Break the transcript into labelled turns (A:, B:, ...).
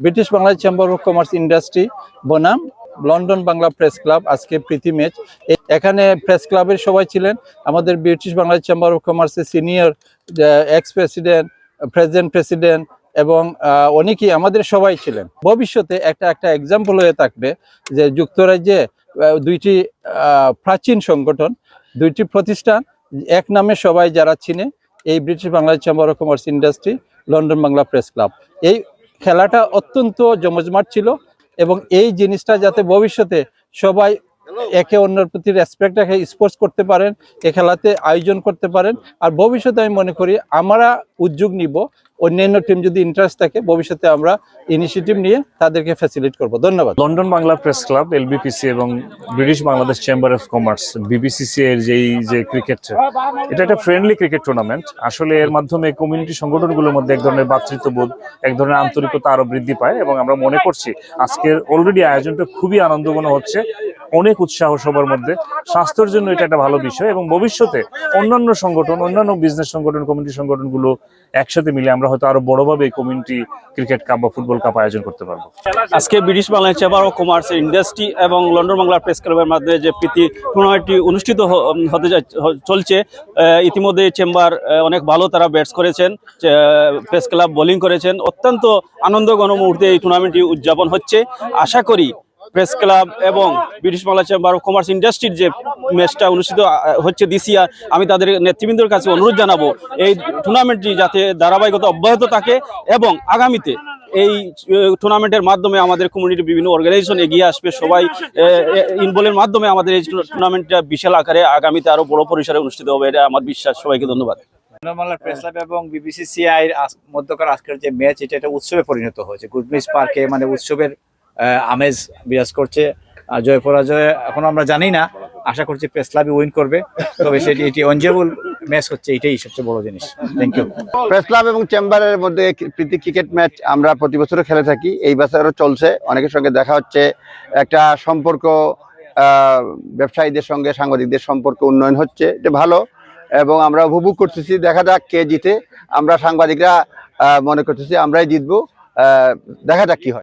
A: British Bangla chamber of commerce industry বনাম, London Bangla press club, আজকে প্রীতি ম্যাচ এখানে প্রেস ক্লাবের সবাই ছিলেন। আমাদের ব্রিটিশ বাংলা চেম্বার অফ কমার্সের senior ex president present president এবং অনেকেই আমাদের সবাই ছিলেন। ভবিষ্যতে একটা একটা এক্সাম্পল হয়ে থাকবে যে যুক্তরাজ্যে দুইটি প্রাচীন সংগঠন, দুইটি প্রতিষ্ঠান, এক নামে সবাই যারা চিনে এই British Bangla chamber of commerce industry London Bangla press club. এই খেলাটা অত্যন্ত জমজমাট ছিল এবং এই জিনিসটা যাতে ভবিষ্যতে সবাই একে অন্যের প্রতি রেসপেক্ট রেখে স্পোর্টস করতে পারেন, এ খেলাতে আয়োজন করতে পারেন। আর ভবিষ্যতে আমি মনে করি আমরা উদ্যোগ নিব অন্যান্য টিম যদি ইন্টারেস্ট থাকে, ভবিষ্যতে আমরা ইনিশিয়েটিভ নিয়ে তাদেরকে ফ্যাসিলিট করব। ধন্যবাদ।
B: London Bangla press club, LBPC এবং British Bangladesh chamber of commerce BBCC এর যেই, যে ক্রিকেট এটা একটা ফ্রেন্ডলি ক্রিকেট টুর্নামেন্ট আসলে এর মাধ্যমে কমিউনিটি সংগঠনগুলোর মধ্যে এক ধরনের ভ্রাতৃত্ববোধ এক ধরনের আন্তরিকতা আরও বৃদ্ধি পায় এবং আমরা মনে করছি আজকের অলরেডি আয়োজনটা খুবই আনন্দঘন হচ্ছে। অনেক উৎসাহ সবার মধ্যে। স্বাস্থ্যের জন্য এটা একটা ভালো বিষয় এবং ভবিষ্যতে অন্যান্য সংগঠন, অন্যান্য বিজনেস সংগঠন কমিউনিটি সংগঠনগুলো একসাথে মিলে আমরা হয়তো আরও বড়ভাবে কমিউনিটি ক্রিকেট কাপ বা ফুটবল কাপ আয়োজন করতে পারব।
C: আজকে British Bangla chamber of commerce industry এবং লন্ডন বাংলা প্রেস ক্লাবের মাধ্যমে যে প্রীতি টুর্নামেন্টটি অনুষ্ঠিত হতে চলছে ইতিমধ্যে চেম্বার অনেক ভালো তারা ব্যাটস করেছেন প্রেস ক্লাব বোলিং করেছেন। অত্যন্ত আনন্দঘন মুহূর্তে এই টুর্নামেন্টটি উদযাপন হচ্ছে। আশা করি প্রেস ক্লাব এবং British Bangla chamber of commerce ইন্ডাস্ট্রির যে ম্যাচটা অনুষ্ঠিত হচ্ছে দিসিয়া আমি তাদের নেতৃবৃন্দের কাছে অনুরোধ জানাব, এই টুর্নামেন্টটি যাতে ধারাবাহিকতা অব্যাহত থাকে এবং আগামীতে এই টুর্নামেন্টের মাধ্যমে আমাদের কমিউনিটি বিভিন্ন অর্গানাইজেশন এগিয়ে আসবে। সবাই ইনভলভের মাধ্যমে আমাদের এই টুর্নামেন্টটা বিশাল আকারে আগামীতে আরও বড় পরিসরে অনুষ্ঠিত হবে, এটা আমার বিশ্বাস। সবাইকে ধন্যবাদ।
D: বাংলার প্রেস ক্লাব এবং বিবিসিসিআই মধ্যকার আজকের যে ম্যাচ এটা একটা উৎসবে পরিণত হয়েছে। গুডমিস পার্কে মানে উৎসবের আমেজ বিরাজ করছে। জয় পরাজয় এখন আমরা জানি না। আশা করছি প্রেস ক্লাবই উইন করবে। তবে সেটি এটি অঞ্জেবল ম্যাচ হচ্ছে, এটাই সবচেয়ে বড় জিনিস। থ্যাংক ইউ
E: প্রেস ক্লাব এবং চেম্বারের মধ্যে প্রীতি ক্রিকেট ম্যাচ আমরা প্রতি বছরও খেলে থাকি। এই বছরও চলছে। অনেকের সঙ্গে দেখা হচ্ছে। একটা সম্পর্ক ব্যবসায়ীদের সঙ্গে, সাংবাদিকদের সম্পর্ক উন্নয়ন হচ্ছে। এটা ভালো। এবং আমরা উপভোগ করতেছি। দেখা যাক কে জিতে। আমরা সাংবাদিকরা মনে করতেছি আমরাই জিতবো। দেখা যাক কি হয়।